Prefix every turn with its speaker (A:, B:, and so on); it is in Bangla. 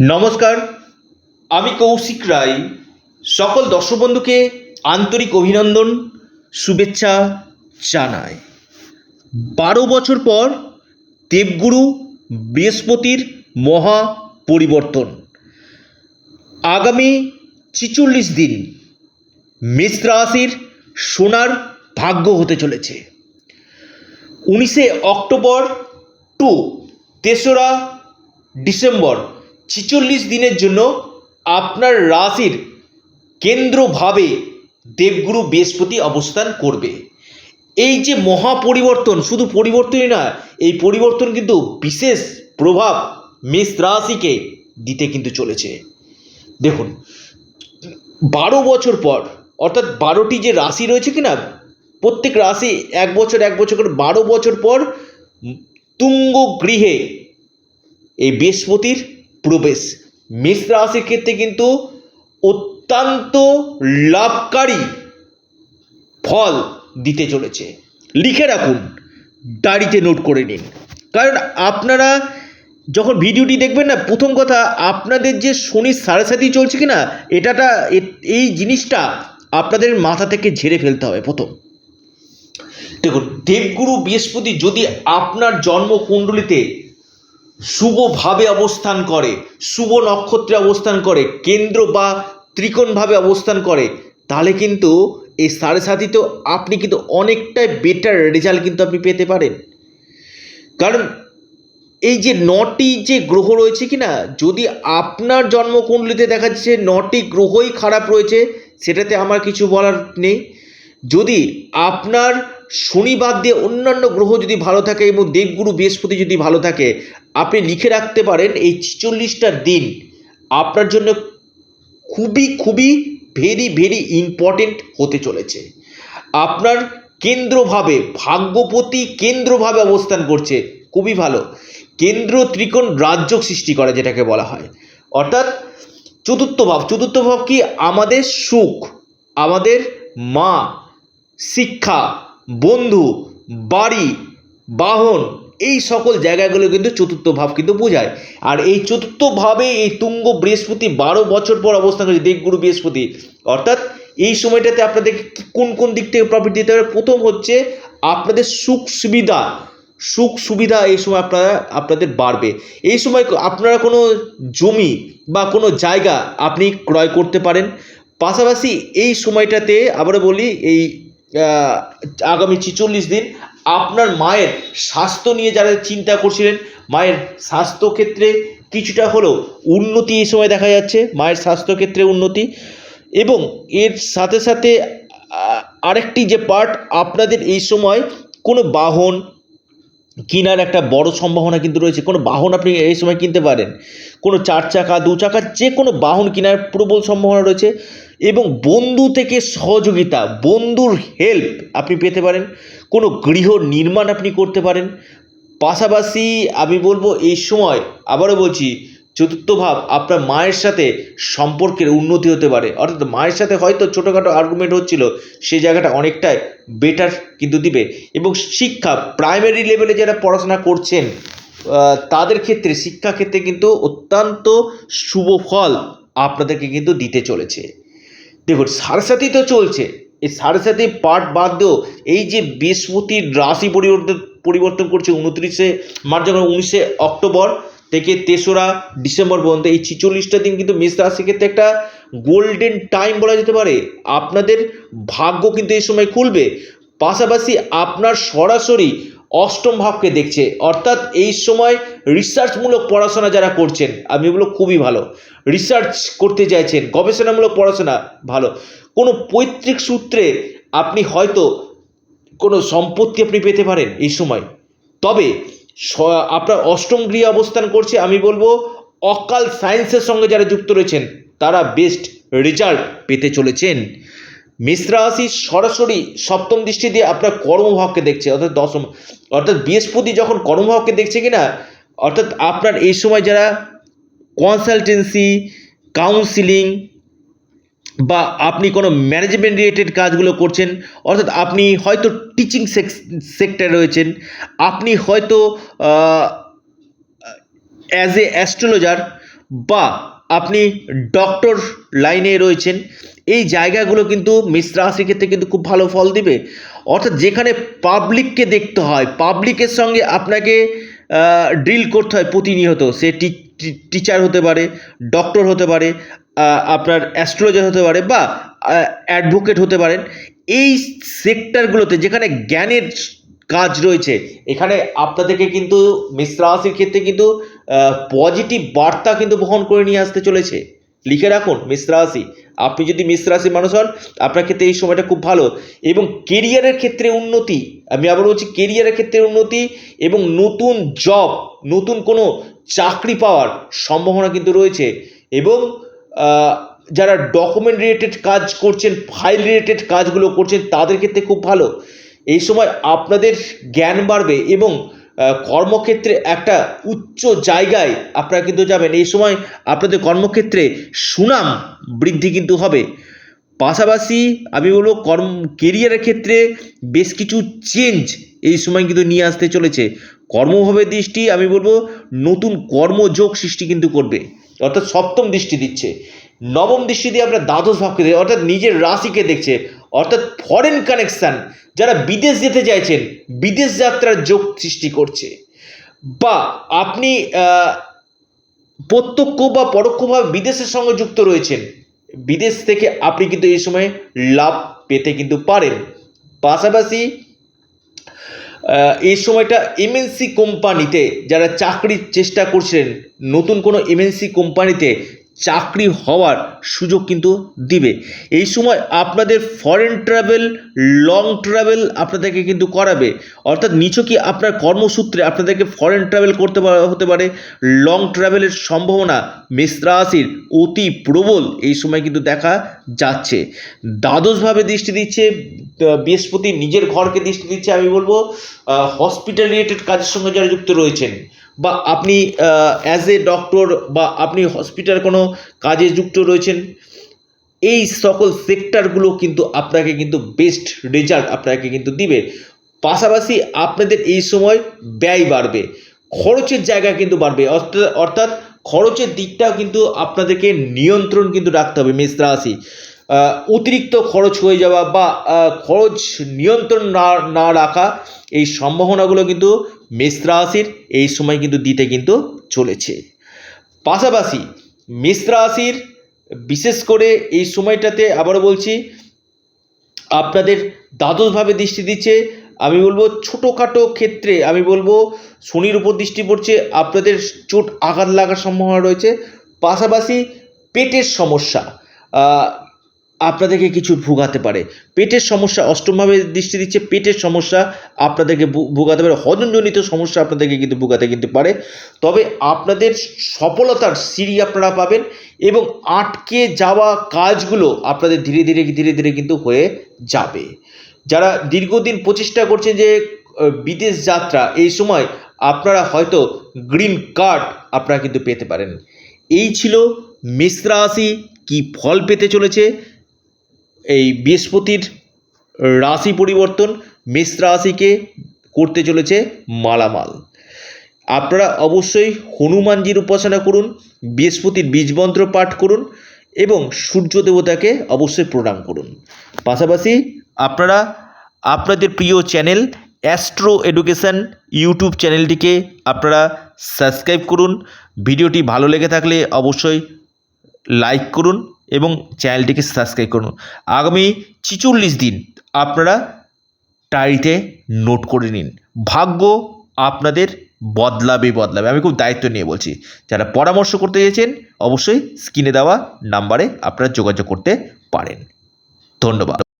A: নমস্কার, আমি কৌশিক রায়। সকল দর্শক বন্ধুকে আন্তরিক অভিনন্দন, শুভেচ্ছা জানাই। বারো বছর পর দেবগুরু বৃহস্পতির মহা পরিবর্তন। আগামী ছিচল্লিশ দিন মেষ রাশির সোনার ভাগ্য হতে চলেছে। উনিশে অক্টোবর টু, তেসরা ডিসেম্বর ছিচল্লিশ দিনের জন্য আপনার রাশির কেন্দ্রভাবে দেবগুরু বৃহস্পতি অবস্থান করবে। এই যে মহা পরিবর্তন শুধু পরিবর্তনই না, এই পরিবর্তন কিন্তু বিশেষ প্রভাব মেষ রাশিকে দিতে কিন্তু চলেছে। দেখুন, বারো বছর পর, অর্থাৎ বারোটি যে রাশি রয়েছে কিনা, প্রত্যেক রাশি এক বছর এক বছর করে বারো বছর পর তুঙ্গ গৃহে এই বৃহস্পতির প্রবেশ মেষ রাশির ক্ষেত্রে কিন্তু অত্যন্ত লাভকারী ফল দিতে চলেছে। লিখে রাখুন, ডায়েরিতে নোট করে নিন। কারণ আপনারা যখন ভিডিওটি দেখবেন না, প্রথম কথা, আপনাদের যে শনির সাড়ে সাথী চলছে কি না এটাটা এই জিনিসটা আপনাদের মাথা থেকে ঝেড়ে ফেলতে হবে প্রথম। দেখুন, দেবগুরু বৃহস্পতি যদি আপনার জন্মকুণ্ডলিতে শুভভাবে অবস্থান করে, শুভ নক্ষত্রে অবস্থান করে, কেন্দ্র বা ত্রিকোণভাবে অবস্থান করে, তাহলে কিন্তু এই সাড়ে সাথীতেও আপনি কিন্তু অনেকটাই বেটার রেজাল্ট কিন্তু আপনি পেতে পারেন। কারণ এই যে নটি যে গ্রহ রয়েছে কি না যদি আপনার জন্মকুণ্ডলিতে দেখা যাচ্ছে নটি গ্রহই খারাপ রয়েছে, সেটাতে আমার কিছু বলার নেই। যদি আপনার শনিবার দিয়ে অন্যান্য গ্রহ যদি ভালো থাকে এবং দেবগুরু বৃহস্পতি যদি ভালো থাকে, আপনি লিখে রাখতে পারেন এই ছিচল্লিশটা দিন আপনার জন্য খুবই খুবই ভেরি ভেরি ইম্পর্টেন্ট হতে চলেছে। আপনার কেন্দ্রভাবে, ভাগ্যপতি কেন্দ্রভাবে অবস্থান করছে, খুবই ভালো। কেন্দ্র ত্রিকোণ রাজ্য সৃষ্টি করে যেটাকে বলা হয়। অর্থাৎ চতুর্থ ভাব চতুর্থ ভাব কি? আমাদের সুখ, আমাদের মা, শিক্ষা বন্ধু, বাড়ি, বাহন, এই সকল জায়গাগুলো কিন্তু চতুর্থ ভাব কিন্তু বোঝায়। আর এই চতুর্থ ভাবে এই তুঙ্গ বৃহস্পতি বারো বছর পর অবস্থান করছে দেবগুরু বৃহস্পতি। অর্থাৎ এই সময়টাতে আপনাদের কোন কোন দিক থেকে প্রফিট দিতে হবে? প্রথম হচ্ছে আপনাদের সুখ সুবিধা। সুখ সুবিধা এই সময় আপনারা, আপনাদের বাড়বে। এই সময় আপনারা কোনো জমি বা কোনো জায়গা আপনি ক্রয় করতে পারেন। পাশাপাশি এই সময়টাতে আবার বলি, এই আগামী ছিচল্লিশ দিন আপনার মায়ের স্বাস্থ্য নিয়ে যারা চিন্তা করছিলেন, মায়ের স্বাস্থ্য ক্ষেত্রে কিছুটা হলেও উন্নতি এই সময় দেখা যাচ্ছে, মায়ের স্বাস্থ্য ক্ষেত্রে উন্নতি এবং এর সাথে সাথে আরেকটি যে পার্ট আপনাদের এই সময় কোনো বাহন কেনার একটা বড় সম্ভাবনা কিন্তু রয়েছে। কোনো বাহন আপনি এই সময় কিনতে পারেন। কোনো চার চাকা, দু চাকা যে কোনো বাহন কেনার প্রবল সম্ভাবনা রয়েছে। এবং বন্ধু থেকে সহযোগিতা, বন্ধুর হেল্প আপনি পেতে পারেন। কোনো গৃহ নির্মাণ আপনি করতে পারেন। পাশাপাশি আমি বলব, এই সময় আবারও বলছি, চতুর্থ ভাব, আপনার মায়ের সাথে সম্পর্কের উন্নতি হতে পারে। অর্থাৎ মায়ের সাথে হয়তো ছোটোখাটো আর্গুমেন্ট হচ্ছিল সেই জায়গাটা অনেকটাই বেটার কিন্তু দিবে। এবং শিক্ষা প্রাইমারি লেভেলে যারা পড়াশোনা করছেন তাদের ক্ষেত্রে শিক্ষা ক্ষেত্রে কিন্তু অত্যন্ত শুভ ফল আপনাদেরকে কিন্তু দিতে চলেছে। দেখুন সাথী তো চলছে। এই সাথী পার্ট বাদ দিয়েও এই যে বৃহস্পতির রাশি পরিবর্তন পরিবর্তন করছে উনত্রিশে মার্চ যখন উনিশে অক্টোবর থেকে তেসরা ডিসেম্বর পর্যন্ত, এই ছিচল্লিশটা দিন কিন্তু মেষ রাশির ক্ষেত্রে একটা গোল্ডেন টাইম বলা যেতে পারে। আপনাদের ভাগ্য কিন্তু এই সময় খুলবে। পাশাপাশি আপনার সরাসরি অষ্টম ভাবকে দেখছে। অর্থাৎ এই সময় রিসার্চমূলক পড়াশোনা যারা করছেন, আমি বলব খুবই ভালো। রিসার্চ করতে চাইছেন, গবেষণামূলক পড়াশোনা ভালো। কোনো পৈতৃক সূত্রে আপনি হয়তো কোনো সম্পত্তি আপনি পেতে পারেন এই সময়। তবে আপনার অষ্টম গৃহে অবস্থান করছে, আমি বলব অকাল সায়েন্সের সঙ্গে যারা যুক্ত রয়েছেন, তারা বেস্ট রেজাল্ট পেতে চলেছেন। মেষ রাশি সরাসরি সপ্তম দৃষ্টি দিয়ে আপনার কর্মভাবকে দেখছে, অর্থাৎ দশম, অর্থাৎ বৃহস্পতি যখন কর্মভাবকে দেখছে কিনা, অর্থাৎ আপনার এই সময় যারা কনসালটেন্সি কাউন্সিলিং বা আপনি কোনো ম্যানেজমেন্ট রিলেটেড কাজগুলো করছেন, অর্থাৎ আপনি হয়তো টিচিং সেক্টরে রয়েছেন, আপনি হয়তো অ্যাজ এ অ্যাস্ট্রোলজার বা আপনি ডক্টর লাইনে রয়েছেন, এই জায়গাগুলো কিন্তু মিশ্র রাশির ক্ষেত্রে কিন্তু খুব ভালো ফল দিবে। অর্থাৎ যেখানে পাবলিককে দেখতে হয় পাবলিকের সঙ্গে আপনাকে ড্রিল করতে হয় প্রতিনিয়ত। সে টিচার হতে পারে ডক্টর হতে পারে আপনার অ্যাস্ট্রোলজার হতে পারে বা অ্যাডভোকেট হতে পারেন। এই সেক্টরগুলোতে যেখানে জ্ঞানের কাজ রয়েছে, এখানে আপনাদেরকে কিন্তু মিশ্র রাশির ক্ষেত্রে কিন্তু পজিটিভ বার্তা কিন্তু বহন করে নিয়ে আসতে চলেছে। লিখে রাখুন, মিশ্র রাশি। আপনি যদি রাশির মানুষ হন, আপনার ক্ষেত্রে এই সময়টা খুব ভালো। এবং কেরিয়ারের ক্ষেত্রে উন্নতি, আমি আবার বলছি কেরিয়ারের ক্ষেত্রে উন্নতি এবং নতুন জব নতুন কোনো চাকরি পাওয়ার সম্ভাবনা কিন্তু রয়েছে। এবং যারা ডকুমেন্ট রিলেটেড কাজ করছেন ফাইল রিলেটেড কাজগুলো করছেন, তাদের ক্ষেত্রে খুব ভালো। এই সময় আপনাদের জ্ঞান বাড়বে এবং কর্মক্ষেত্রে একটা উচ্চ জায়গায় আপনারা কিন্তু যাবেন। এই সময় আপনাদের কর্মক্ষেত্রে সুনাম বৃদ্ধি কিন্তু হবে। পাশাপাশি আমি বলব, কর্ম কেরিয়ারের ক্ষেত্রে বেশ কিছু চেঞ্জ এই সময় কিন্তু নিয়ে আসতে চলেছে। কর্মভাবে দৃষ্টি আমি বলব, নতুন কর্মযোগ সৃষ্টি কিন্তু করবে। অর্থাৎ সপ্তম দৃষ্টি দিচ্ছে। নবম দৃষ্টি দিয়ে আপনার দ্বাদশ ভাবকে দেখে অর্থাৎ নিজের রাশিকে দেখছে। অর্থাৎ ফরেন কানেকশান যারা বিদেশ যেতে চাইছেন, বিদেশ যাত্রার যোগ সৃষ্টি করছে। বা আপনি প্রত্যক্ষ বা পরোক্ষভাবে বিদেশের সঙ্গে যুক্ত রয়েছেন, বিদেশ থেকে আপনি কিন্তু এই সময় লাভ পেতে কিন্তু পারেন। পাশাপাশি এই সময়টা এমএনসি কোম্পানিতে যারা চাকরির চেষ্টা করছিলেন, নতুন কোনো এমএনসি কোম্পানিতে চাকরি হওয়ার সুযোগ কিন্তু দিবে। এই সময় আপনাদের ফরেন ট্রাভেল লং ট্রাভেল আপনাদেরকে কিন্তু করাবে। অর্থাৎ নিছকই আপনার কর্মসূত্রে আপনাদেরকে ফরেন ট্রাভেল করতে হতে পারে। লং ট্রাভেলের সম্ভাবনা মেষরাশির অতি প্রবল এই সময় কিন্তু দেখা যাচ্ছে। দ্বাদশভাবে দৃষ্টি দিচ্ছে বৃহস্পতি নিজের ঘরকে দৃষ্টি দিচ্ছে, আমি বলব হসপিটাল রিলেটেড কাজের সঙ্গে যারা যুক্ত রয়েছেন। বা আপনি অ্যাজ এ ডক্টর বা আপনি হসপিটাল কোনো কাজে যুক্ত রয়েছেন, এই সকল সেক্টরগুলো কিন্তু আপনাকে কিন্তু বেস্ট রেজাল্ট আপনাকে কিন্তু দিবে। পাশাপাশি আপনাদের এই সময় ব্যয় বাড়বে, খরচের জায়গা কিন্তু বাড়বে অর্থাৎ খরচের দিকটাও কিন্তু আপনাদেরকে নিয়ন্ত্রণ কিন্তু রাখতে হবে মেষ রাশি। অতিরিক্ত খরচ হয়ে যাওয়া বা খরচ নিয়ন্ত্রণ না না রাখা, এই সম্ভাবনাগুলো কিন্তু মেষ রাশির এই সময় কিন্তু দিতে কিন্তু চলেছে। পাশাপাশি মেষ রাশির বিশেষ করে এই সময়টাতে আবারও বলছি, আপনাদের দ্বাদশভাবে দৃষ্টি দিচ্ছে, আমি বলব ছোটোখাটো ক্ষেত্রে আমি বলব শনির উপর দৃষ্টি পড়ছে, আপনাদের চোট আঘাত লাগার সম্ভাবনা রয়েছে। পাশাপাশি পেটের সমস্যা আপনাদেরকে কিছু ভোগাতে পারে। পেটের সমস্যা, অষ্টমভাবে দৃষ্টি দিচ্ছে, পেটের সমস্যা আপনাদেরকে ভোগাতে পারে, হজমজনিত সমস্যা আপনাদেরকে কিন্তু ভোগাতে কিন্তু পারে। তবে আপনাদের সফলতার সিঁড়ি আপনারা পাবেন এবং আটকে যাওয়া কাজগুলো আপনাদের ধীরে ধীরে ধীরে ধীরে কিন্তু হয়ে যাবে। যারা দীর্ঘদিন প্রচেষ্টা করছেন যে বিদেশ যাত্রা, এই সময় আপনারা হয়তো গ্রিন কার্ড আপনারা কিন্তু পেতে পারেন। এই ছিল মেষ রাশি, কি ফল পেতে চলেছে? এই বৃহস্পতির রাশি পরিবর্তন মেষ রাশিকে করতে চলেছে মালামাল। আপনারা অবশ্যই হনুমানজির উপাসনা করুন, বৃহস্পতির বীজমন্ত্র পাঠ করুন এবং সূর্য দেবতাকে অবশ্যই প্রণাম করুন। পাশাপাশি আপনারা আপনাদের প্রিয় চ্যানেল অ্যাস্ট্রো এডুকেশন ইউটিউব চ্যানেলটিকে আপনারা সাবস্ক্রাইব করুন। ভিডিওটি ভালো লেগে থাকলে অবশ্যই লাইক করুন। এবং চ্যানেলটিকে সাবস্ক্রাইব করুন। আগামী ছিচল্লিশ দিন আপনারা ডায়েরিতে নোট করে নিন। ভাগ্য আপনাদের বদলাবে বদলাবে। আমি খুব দায়িত্ব নিয়ে বলছি। যারা পরামর্শ করতে চেয়েছেন, অবশ্যই স্ক্রিনে দেওয়া নাম্বারে আপনারা যোগাযোগ করতে পারেন। ধন্যবাদ।